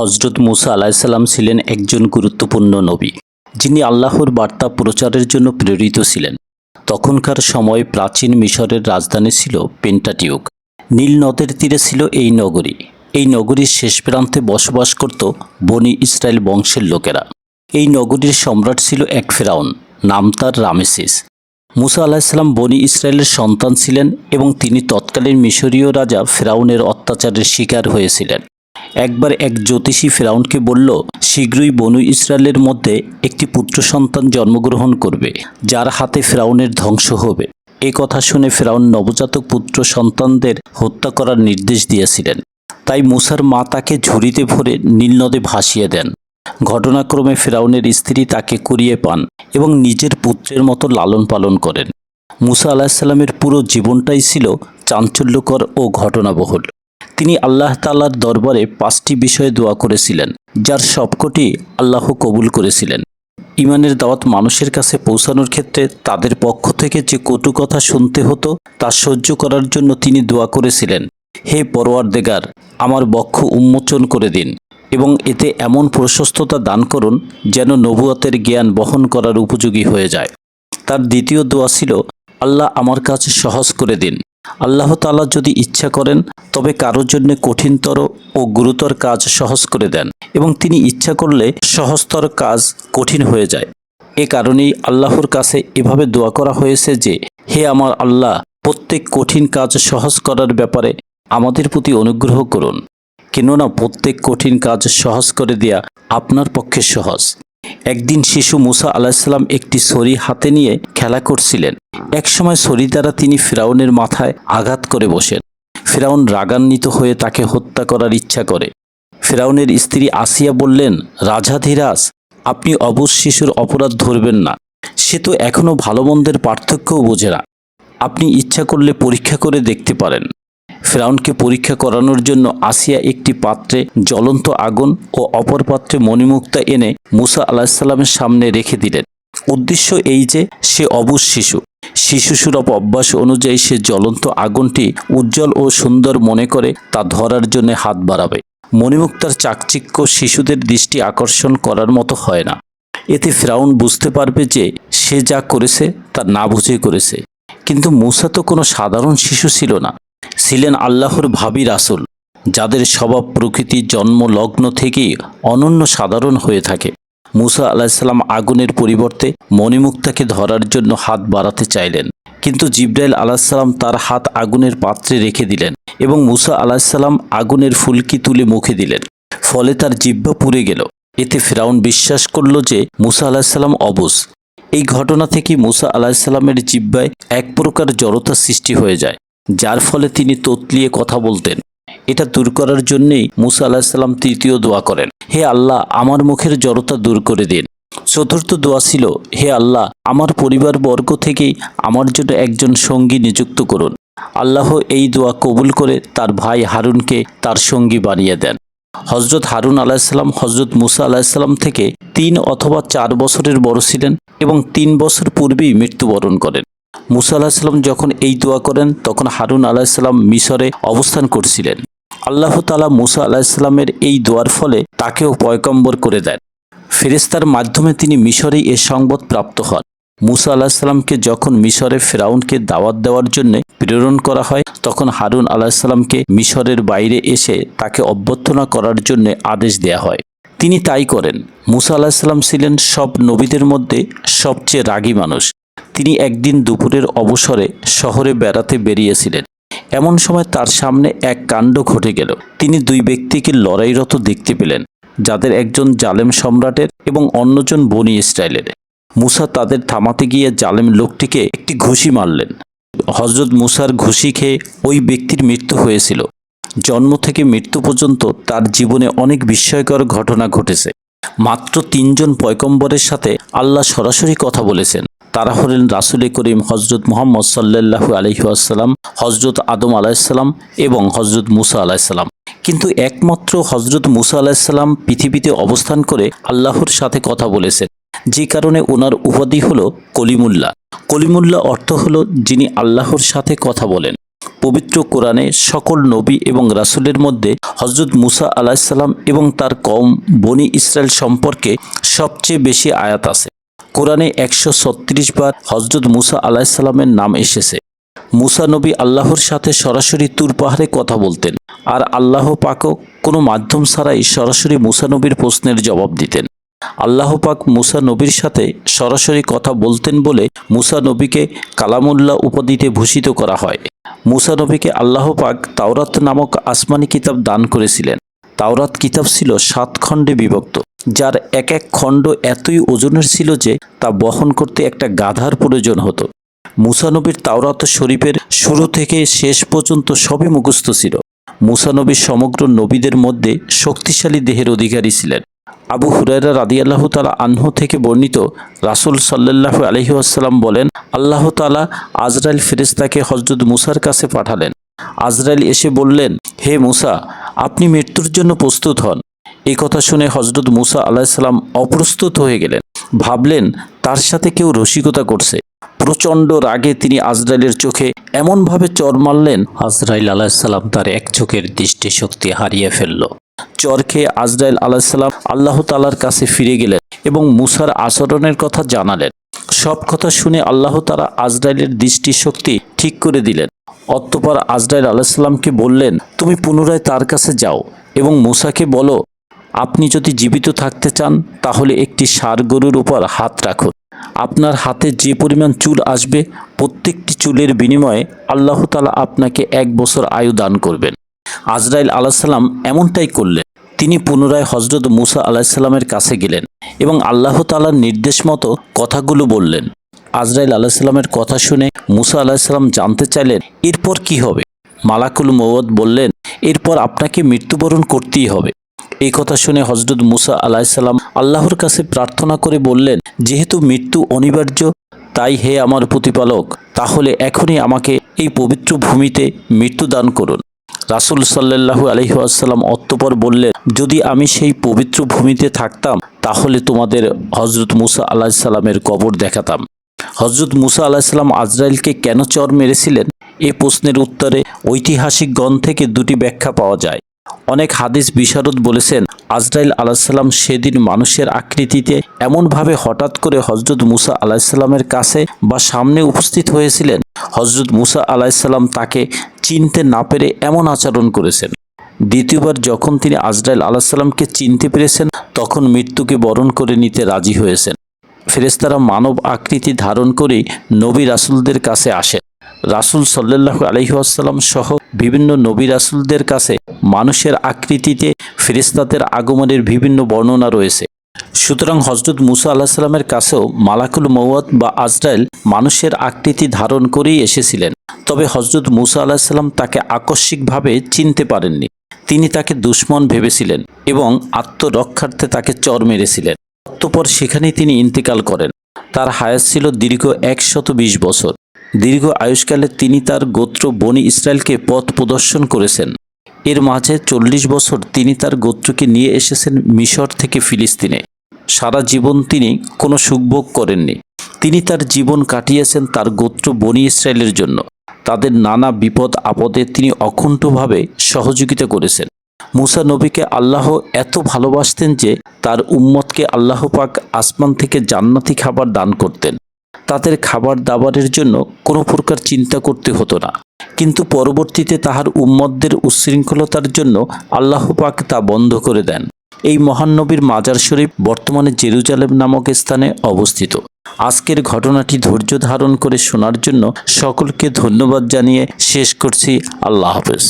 হজরত মুসা আলাহিসাল্লাম ছিলেন একজন গুরুত্বপূর্ণ নবী, যিনি আল্লাহর বার্তা প্রচারের জন্য প্রেরিত ছিলেন। তখনকার সময় প্রাচীন মিশরের রাজধানী ছিল পেন্টাটিউক। নীল নদের তীরে ছিল এই নগরী। এই নগরীর শেষ প্রান্তে বসবাস করত বনি ইসরায়েল বংশের লোকেরা। এই নগরীর সম্রাট ছিল এক ফেরাউন, নাম তার রামেসিস। মুসা আলাহিসাল্লাম বনি ইসরায়েলের সন্তান ছিলেন এবং তিনি তৎকালীন মিশরীয় রাজা ফেরাউনের অত্যাচারের শিকার হয়েছিলেন। একবার এক জ্যোতিষী ফেরাউনকে বলল, শীঘ্রই বনু ইসরায়েলের মধ্যে একটি পুত্র সন্তান জন্মগ্রহণ করবে, যার হাতে ফেরাউনের ধ্বংস হবে। এ কথা শুনে ফেরাউন নবজাতক পুত্র সন্তানদের হত্যা করার নির্দেশ দিয়েছিলেন। তাই মুসার মা তাকে ঝুড়িতে ভরে নীলনদে ভাসিয়ে দেন। ঘটনাক্রমে ফেরাউনের স্ত্রী তাকে কুড়িয়ে পান এবং নিজের পুত্রের মতো লালন পালন করেন। মুসা আলাহিসাল্লামের পুরো জীবনটাই ছিল চাঞ্চল্যকর ও ঘটনাবহুল। তিনি আল্লাহ তাল্লার দরবারে পাঁচটি বিষয়ে দোয়া করেছিলেন, যার সবকটি আল্লাহ কবুল করেছিলেন। ইমানের দাওয়াত মানুষের কাছে পৌঁছানোর ক্ষেত্রে তাদের পক্ষ থেকে যে কটু কথা শুনতে হতো, তা সহ্য করার জন্য তিনি দোয়া করেছিলেন, হে পরওয়ারদেগার, আমার বক্ষ উন্মোচন করে দিন, এবং এতে এমন প্রশস্ততা দান করুন যেন নবুয়াতের জ্ঞান বহন করার উপযোগী হয়ে যায়। তার দ্বিতীয় দোয়া ছিল, আল্লাহ আমার কাজ সহজ করে দিন। আল্লাহ তালা যদি ইচ্ছা করেন, তবে কারোর জন্য কঠিনতর ও গুরুতর কাজ সহজ করে দেন এবং তিনি ইচ্ছা করলে সহজতর কাজ কঠিন হয়ে যায়। এ কারণেই আল্লাহর কাছে এভাবে দোয়া করা হয়েছে যে, হে আমার আল্লাহ, প্রত্যেক কঠিন কাজ সহজ করার ব্যাপারে আমাদের প্রতি অনুগ্রহ করুন। কেননা প্রত্যেক কঠিন কাজ সহজ করে দেয়া আপনার পক্ষে সহজ। একদিন শিশু মুসা আলাহিসাল্লাম একটি ছড়ি হাতে নিয়ে খেলা করছিলেন। একসময় ছড়ি দ্বারা তিনি ফিরাউনের মাথায় আঘাত করে বসেন। ফিরাউন রাগান্বিত হয়ে তাকে হত্যা করার ইচ্ছা করে। ফিরাউনের স্ত্রী আসিয়া বললেন রাজাধিরাজ আপনি অবশ শিশুর অপরাধ ধরবেন না। সে তো এখনও ভালো মন্দের পার্থক্যও বোঝে না। আপনি ইচ্ছা করলে পরীক্ষা করে দেখতে পারেন। ফেরাউনকে পরীক্ষা করানোর জন্য আসিয়া একটি পাত্রে জ্বলন্ত আগুন ও অপর পাত্রে মণিমুক্তা এনে মুসা আলাহিসাল্লামের সামনে রেখে দিলেন। উদ্দেশ্য এই যে, সে অবুজ শিশু। শিশু সুলভ অভ্যাস অনুযায়ী সে জ্বলন্ত আগুনটি উজ্জ্বল ও সুন্দর মনে করে তা ধরার জন্য হাত বাড়াবে। মণিমুক্তার চাকচিক্য শিশুদের দৃষ্টি আকর্ষণ করার মতো হয় না। এতে ফ্রাউন বুঝতে পারবে যে সে যা করেছে তা না বুঝে করেছে। কিন্তু মুসা তো কোনো সাধারণ শিশু ছিল না। ছিলেন আল্লাহর ভাবি রাসুল, যাদের স্বভাব প্রকৃতি জন্ম, লগ্ন থেকেই অনন্য সাধারণ হয়ে থাকে। মুসা আলাহিসাল্লাম আগুনের পরিবর্তে মণিমুক্তাকে ধরার জন্য হাত বাড়াতে চাইলেন, কিন্তু জিব্রাইল আলাহিসাল্লাম তার হাত আগুনের পাত্রে রেখে দিলেন এবং মুসা আলাহিসাল্লাম আগুনের ফুলকি তুলে মুখে দিলেন। ফলে তার জিব্বা পুড়ে গেল। এতে ফেরাউন বিশ্বাস করল যে মুসা আলাহিসাল্লাম অবুজ এই ঘটনা থেকে মুসা আলাহিসাল্লামের জিব্বায় এক প্রকার জড়তা সৃষ্টি হয়ে যায়। যার ফলে তিনি তোতলিয়ে কথা বলতেন। এটা দূর করার জন্যেই মুসা আলাহিসাল্লাম তৃতীয় দোয়া করেন। হে আল্লাহ, আমার মুখের জড়তা দূর করে দিন। চতুর্থ দোয়া ছিল, হে আল্লাহ, আমার পরিবার বর্গ থেকেই আমার জন্য একজন সঙ্গী নিযুক্ত করুন। আল্লাহ এই দোয়া কবুল করে তার ভাই হারুনকে তার সঙ্গী বানিয়ে দেন। হজরত হারুন আলাহিসাল্লাম হজরত মুসা আলাহিসাল্লাম থেকে তিন অথবা চার বছরের বড় ছিলেন এবং তিন বছর পূর্বেই মৃত্যুবরণ করেন। মুসা আলাহিসাল্লাম যখন এই দোয়া করেন, তখন হারুন আলাহিসাল্লাম মিশরে অবস্থান করছিলেন। আল্লাহ তালা মুসা আলাহিসাল্লামের এই দোয়ার ফলে তাকেও পয়কম্বর করে দেন। ফেরেস্তার মাধ্যমে তিনি মিশরেই এ সংবাদ প্রাপ্ত হন। মুসা আলাহিসাল্লামকে যখন মিশরে ফেরাউনকে দাওয়াত দেওয়ার জন্য প্রেরণ করা হয়, তখন হারুন আলাহিসাল্লামকে মিশরের বাইরে এসে তাকে অভ্যর্থনা করার জন্য আদেশ দেয়া হয়। তিনি তাই করেন। মুসা আলাহিসাল্লাম ছিলেন সব নবীদের মধ্যে সবচেয়ে রাগী মানুষ। তিনি একদিন দুপুরের অবসরে শহরে বেড়াতে বেরিয়েছিলেন। এমন সময় তার সামনে এক কাণ্ড ঘটে গেল। তিনি দুই ব্যক্তিকে লড়াইরত দেখতে পেলেন, যাদের একজন জালেম সম্রাটের এবং অন্যজন বনি ইসরায়েলের। মুসা তাদের থামাতে গিয়ে জালেম লোকটিকে একটি ঘুষি মারলেন। হজরত মুসার ঘুষি খেয়ে ওই ব্যক্তির মৃত্যু হয়েছিল। জন্ম থেকে মৃত্যু পর্যন্ত তার জীবনে অনেক বিস্ময়কর ঘটনা ঘটেছে। মাত্র তিনজন পয়কম্বরের সাথে আল্লাহ সরাসরি কথা বলেছেন। তারা হলেন রাসুল করিম হজরত মোহাম্মদ সাল্লাহু আলহিহাসাল্লাম হজরত আদম আলাহিসাল্লাম এবং হজরত মুসা আলাহিসাল্লাম কিন্তু একমাত্র হজরত মুসা আলাহিসাল্লাম পৃথিবীতে অবস্থান করে আল্লাহর সাথে কথা বলেছেন। যে কারণে ওনার উপাধি হল কলিমুল্লাহ। কলিমুল্লাহ অর্থ হল যিনি আল্লাহর সাথে কথা বলেন। পবিত্র কোরআনে সকল নবী এবং রাসূলের মধ্যে হজরত মুসা আলাহিসাল্লাম এবং তার কম বনি ইসরায়েল সম্পর্কে সবচেয়ে বেশি আয়াত আছে। কোরআনে একশো ছত্রিশ বার হজরত মুসা আলাহিসাল্লামের নাম এসেছে। মুসা নবী আল্লাহর সাথে সরাসরি তুর পাহাড়ে কথা বলতেন আর আল্লাহ পাকও কোনো মাধ্যম ছাড়াই সরাসরি মুসা নবীর প্রশ্নের জবাব দিতেন। আল্লাহ পাক মুসা নবীর সাথে সরাসরি কথা বলতেন বলে মুসা নবীকে কালামুল্লাহ উপাধিতে ভূষিত করা হয়। মুসা নবীকে আল্লাহ পাক তাওরাত নামক আসমানি কিতাব দান করেছিলেন। তাওরাত কিতাব ছিল সাত খণ্ডে বিভক্ত, যার এক এক খণ্ড এতই ওজনের ছিল যে তা বহন করতে একটা গাধার প্রয়োজন হতো। মুসানবীর তাওরাত শরীফের শুরু থেকে শেষ পর্যন্ত সবই মুখস্থ ছিল। মুসানবী সমগ্র নবীদের মধ্যে শক্তিশালী দেহের অধিকারী ছিলেন। আবু হুরায়রা রাদিয়াল্লাহু তালা আনহু থেকে বর্ণিত রাসূল সাল্লাল্লাহু আলহি আসাল্লাম বলেন, আল্লাহ তালা আজরাইল ফেরেস্তাকে হজরত মুসার কাছে পাঠালেন। আজরাইল এসে বললেন, হে মুসা আপনি মৃত্যুর জন্য প্রস্তুত হন। এই কথা শুনে হজরত মুসা আলাহিসাল্লাম অপ্রস্তুত হয়ে গেলেন। ভাবলেন, তার সাথে কেউ রসিকতা করছে। প্রচণ্ড রাগে তিনি আজরাইলের চোখে এমনভাবে চর মারলেন, আজরাইল আলাহিসাল্লাম তার এক চোখের দৃষ্টিশক্তি হারিয়ে ফেলল। চর খেয়ে আজরাইল আলাহিসাল্লাম আল্লাহ তালার কাছে ফিরে গেলেন এবং মুসার আচরণের কথা জানালেন। সব কথা শুনে আল্লাহ তালা আজরাইলের দৃষ্টিশক্তি ঠিক করে দিলেন। অতঃপর আজরাইল আলাহিসাল্লামকে বললেন, তুমি পুনরায় তার কাছে যাও এবং মুসাকে বলো, আপনি যদি জীবিত থাকতে চান, তাহলে একটি সার গরুর উপর হাত রাখুন আপনার হাতে যে পরিমাণ চুল আসবে, প্রত্যেকটি চুলের বিনিময়ে আল্লাহ তালা আপনাকে এক বছর আয়ু দান করবেন। আজরাইল আলাহিসাল্লাম এমনটাই করলেন। তিনি পুনরায় হজরত মুসা আলাহিসাল্লামের কাছে গেলেন এবং আল্লাহ তালার নির্দেশ মতো কথাগুলো বললেন। আজরাইল আলাহিসাল্লামের কথা শুনে মুসা আলাহিসাল্লাম জানতে চাইলেন, এরপর কি হবে? মালাকুল মৌদ বললেন, এরপর আপনাকে মৃত্যুবরণ করতেই হবে। এই কথা শুনে হজরত মুসা আলাহিসাল্লাম আল্লাহর কাছে প্রার্থনা করে বললেন, যেহেতু মৃত্যু অনিবার্য, তাই হে আমার প্রতিপালক, তাহলে এখনই আমাকে এই পবিত্র ভূমিতে মৃত্যু দান করুন। রাসুল সাল্লাহু আলহিহাসাল্লাম অত্যপর বললেন, যদি আমি সেই পবিত্র ভূমিতে থাকতাম, তাহলে তোমাদের হজরত মুসা আলাহিসাল্লামের কবর দেখাতাম। হজরত মুসা আলাহিসাল্লাম আজরাইলকে কেন চর মেরেছিলেন? এ প্রশ্নের উত্তরে ঐতিহাসিক গ্রন্থ থেকে দুটি ব্যাখ্যা পাওয়া যায়। অনেক হাদিস বিশারদ বলেছেন, আজরাইল আলাহিসাল্লাম সেদিন মানুষের আকৃতিতে এমনভাবে হঠাৎ করে হজরত মুসা আলাহিসাল্লামের কাছে বা সামনে উপস্থিত হয়েছিলেন। হজরত মুসা আলাহিসাল্লাম তাকে চিনতে না পেরে এমন আচরণ করেছেন। দ্বিতীয়বার যখন তিনি আজরাইল আলাহিসাল্লামকে চিনতে পেরেছেন, তখন মৃত্যুকে বরণ করে নিতে রাজি হয়েছেন। ফেরেস্তারা মানব আকৃতি ধারণ করেই নবী রাসুলদের কাছে আসেন রাসুল সাল্লাহু আলহিহাসাল্লাম সহ বিভিন্ন নবী রাসুলদের কাছে মানুষের আকৃতিতে ফেরিস্তাদের আগমনের বিভিন্ন বর্ণনা রয়েছে। সুতরাং হজরত মুসা আল্লাহ সাল্লামের কাছেও মালাকুল মৌয়াত বা আজরাইল মানুষের আকৃতি ধারণ করেই এসেছিলেন। তবে হজরত মুসা আল্লাহ সাল্লাম তাকে আকস্মিকভাবে চিনতে পারেননি। তিনি তাকে দুশ্মন ভেবেছিলেন এবং আত্মরক্ষার্থে তাকে চর মেরেছিলেন। অতঃপর সেখানেই তিনি ইন্তেকাল করেন। তার হায়াত ছিল দীর্ঘ একশত বিশ বছর। দীর্ঘ আয়ুষ্কালে তিনি তার গোত্র বনি ইসরায়েলকে পথ প্রদর্শন করেছেন। এর মাঝে চল্লিশ বছর তিনি তার গোত্রকে নিয়ে এসেছেন মিশর থেকে ফিলিস্তিনে। সারা জীবন তিনি কোনো সুখভোগ করেননি। তিনি তার জীবন কাটিয়েছেন তার গোত্র বনি ইসরায়েলের জন্য। তাদের নানা বিপদ আপদে তিনি অখণ্ডভাবে সহযোগিতা করেছেন। মুসা নবীকে আল্লাহ এত ভালোবাসতেন যে তার উম্মতকে আল্লাহ পাক আসমান থেকে জান্নাতি খাবার দান করতেন। তাদের খাবার দাবারের জন্য কোনো প্রকার চিন্তা করতে হতো না। কিন্তু পরবর্তীতে তাহার উম্মতদের উচ্ছৃঙ্খলতার জন্য আল্লাহ পাক তা বন্ধ করে দেন। এই মহানবীর মাজার শরীফ বর্তমানে জেরুজালেম নামক স্থানে অবস্থিত। আজকের ঘটনাটি ধৈর্য ধারণ করে শোনার জন্য সকলকে ধন্যবাদ জানিয়ে শেষ করছি। আল্লাহ হাফেজ।